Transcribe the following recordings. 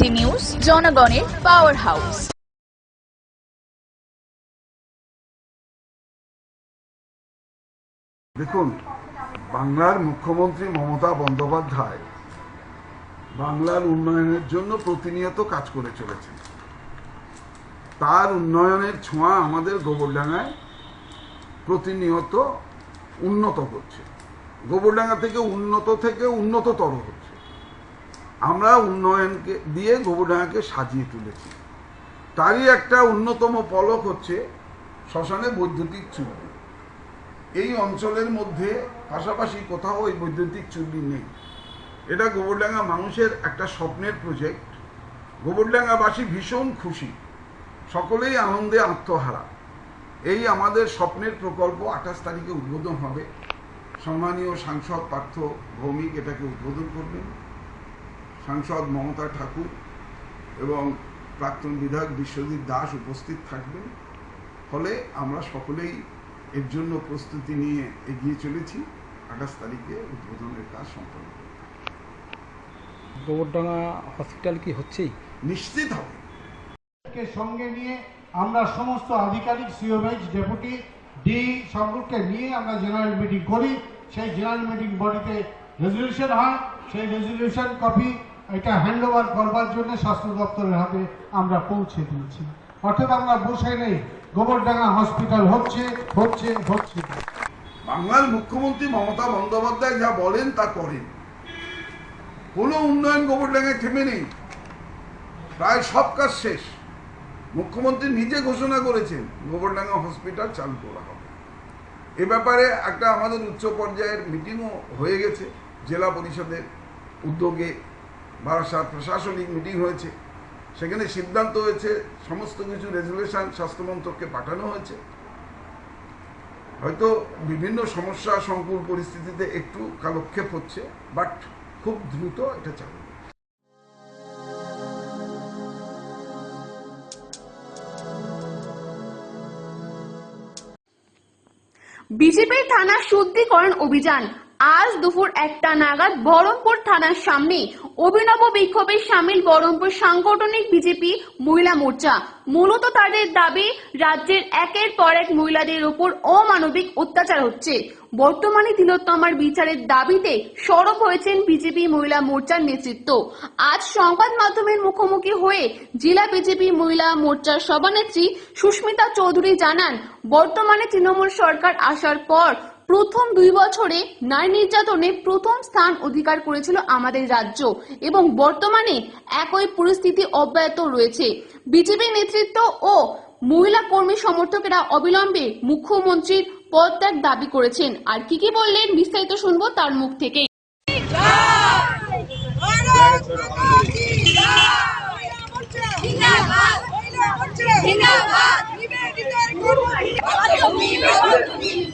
DT news জনগণের power house দেখুন, বাংলার মুখ্যমন্ত্রী মমতা বন্দ্যোপাধ্যায় বাংলার উন্নয়নের জন্য প্রতিনিয়ত কাজ করে চলেছেন। তার উন্নয়নের ছোঁয়া আমাদের গোবরডাঙ্গায় প্রতিনিয়ত উন্নত হচ্ছে। গোবরডাঙ্গা থেকে উন্নত থেকে উন্নততর হচ্ছে। আমরা উন্নয়নকে দিয়ে গোবরডাঙ্গাকে সাজিয়ে তুলেছি। তারই একটা অন্যতম পলক হচ্ছে শ্মশানে বৈদ্যুতিক চুল্লি। এই অঞ্চলের মধ্যে পাশাপাশি কোথাও ওই বৈদ্যুতিক চুল্লি নেই। এটা গোবরডাঙ্গা মানুষের একটা স্বপ্নের প্রজেক্ট গোবরডাঙ্গাবাসী ভীষণ খুশি। সকলেই আনন্দে আত্মহারা। এই আমাদের স্বপ্নের প্রকল্প আঠাশ তারিখে উদ্বোধন হবে। সম্মানীয় সাংসদ পার্থ ভৌমিক এটাকে উদ্বোধন করবেন। সাংসদ মমতা ঠাকুর এবং প্রাক্তন বিধায়ক বিশ্বজিৎ দাস উপস্থিত থাকবেন। ফলে আমরা সকলেই এর জন্য প্রস্তুতি নিয়ে এগিয়ে চলেছি। আঠাশ তারিখে উদ্বোধনের কাজ সম্পন্ন। গোবরডাঙ্গা হসপিটাল কি হচ্ছেই? নিশ্চিত হবে। কে সঙ্গে নিয়ে আমরা সমস্ত আধিকারিক সিওভাইজ ডেপুটি ডি সকলকে নিয়ে আমরা জেনারেল মিটিং করি। সেই জেনারেল মিটিং বডিতে রেজলিউশন হয়। সেই রেজলিউশন কপি এটা হ্যান্ড ওভার করবার জন্য স্বাস্থ্য দপ্তরের হাতে আমরা পৌঁছে দিয়েছি। অর্থাৎ আমরা বসে নেই, গোবরডাঙ্গা হসপিটাল হচ্ছে হচ্ছে হচ্ছে। বাংলার মুখ্যমন্ত্রী মমতা বন্দ্যোপাধ্যায় যা বলেন তা করেন। কোনো উন্নয়ন গোবরডাঙ্গায় থেমে নেই। প্রায় সব কাজ শেষ। মুখ্যমন্ত্রী নিজে ঘোষণা করেছেন, গোবরডাঙ্গা হসপিটাল চালু করা হবে। এ ব্যাপারে একটা আমাদের উচ্চ পর্যায়ের মিটিংও হয়ে গেছে, জেলা পরিষদের উদ্যোগে বারাসাত প্রশাসনিক মিটিং হয়েছে সেখানে সিদ্ধান্ত হয়েছে, সমস্ত কিছু রেজুলেশন স্বাস্থ্যমন্ত্রককে পাঠানো হয়েছে হয়তো বিভিন্ন সমস্যা, সংকুল পরিস্থিতিতে একটু কালক্ষেপ হচ্ছে বাট খুব দ্রুত এটা চালু। বিজেপির থানা শুদ্ধিকরণ অভিযান আজ দুপুর একটা নাগাদ বহরমপুর থানার সামনে অভিনব বিক্ষোভে সামিল বহরমপুর সাংগঠনিক বিজেপি মহিলা মোর্চা। মূলত তাদের দাবি, রাজ্যের একের পর এক মহিলাদের উপর অমানবিক অত্যাচার হচ্ছে। বর্তমানে তিলোত্তমার বিচারের দাবিতে সরব হয়েছেন বিজেপি মহিলা মোর্চার নেতৃত্ব। আজ সংবাদ মাধ্যমের মুখোমুখি হয়ে জেলা বিজেপি মহিলা মোর্চার সভানেত্রী সুস্মিতা চৌধুরী জানান, বর্তমানে তৃণমূল সরকার আসার পর প্রথম দুই বছরে নারী নির্যাতনে প্রথম স্থান অধিকার করেছিল আমাদের রাজ্য এবং বর্তমানে একই পরিস্থিতি অব্যাহত রয়েছে বিজেপি নেতৃত্ব ও মহিলা কর্মী সমর্থকেরা অবিলম্বে মুখ্যমন্ত্রীর পদত্যাগ দাবি করেছেন আর কি কি বললেন বিস্তারিত শুনব তার মুখ থেকে জিন্দাবাদ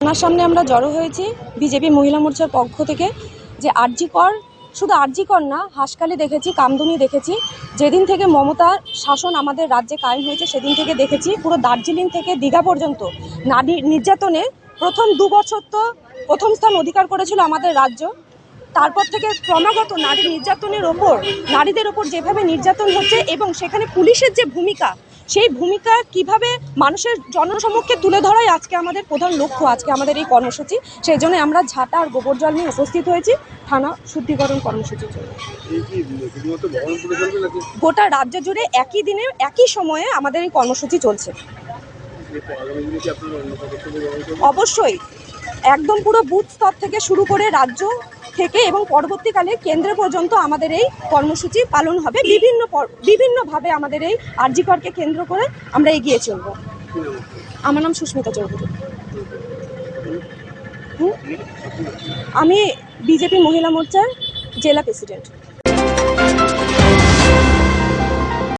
থানার সামনে আমরা জড়ো হয়েছি বিজেপি মহিলা মোর্চার পক্ষ থেকে যে আরজিকর শুধু আরজিকর না হাসকালি দেখেছি, কামদুনি দেখেছি। যেদিন থেকে মমতার শাসন আমাদের রাজ্যে কায়েম হয়েছে, সেদিন থেকে দেখেছি পুরো দার্জিলিং থেকে দীঘা পর্যন্ত নারী নির্যাতনে প্রথম দু বছর তো প্রথম স্থান অধিকার করেছিল আমাদের রাজ্য। তারপর থেকে ক্রমাগত নারী নির্যাতনের ওপর নারীদের ওপর যেভাবে নির্যাতন হচ্ছে এবং সেখানে পুলিশের যে ভূমিকা সেই ভূমিকা কীভাবে মানুষের জনসমক্ষে তুলে ধরাই আজকে আমাদের প্রধান লক্ষ্য আজকে আমাদের এই কর্মসূচি। সেই জন্য আমরা ঝাঁটা আর গোবর জল নিয়ে উপস্থিত হয়েছি। থানা শুদ্ধিকরণ কর্মসূচির জন্য। গোটা রাজ্য জুড়ে একই দিনে একই সময়ে আমাদের এই কর্মসূচি চলছে। অবশ্যই। একদম পুরো বুথ স্তর থেকে শুরু করে রাজ্য থেকে এবং পরবর্তীকালে কেন্দ্র পর্যন্ত আমাদের এই কর্মসূচি পালন হবে। বিভিন্ন বিভিন্নভাবে আমাদের এই আরজিকরকে কেন্দ্র করে আমরা এগিয়ে চলব। আমার নাম সুস্মিতা চৌধুরী? আমি বিজেপি মহিলা মোর্চার জেলা প্রেসিডেন্ট।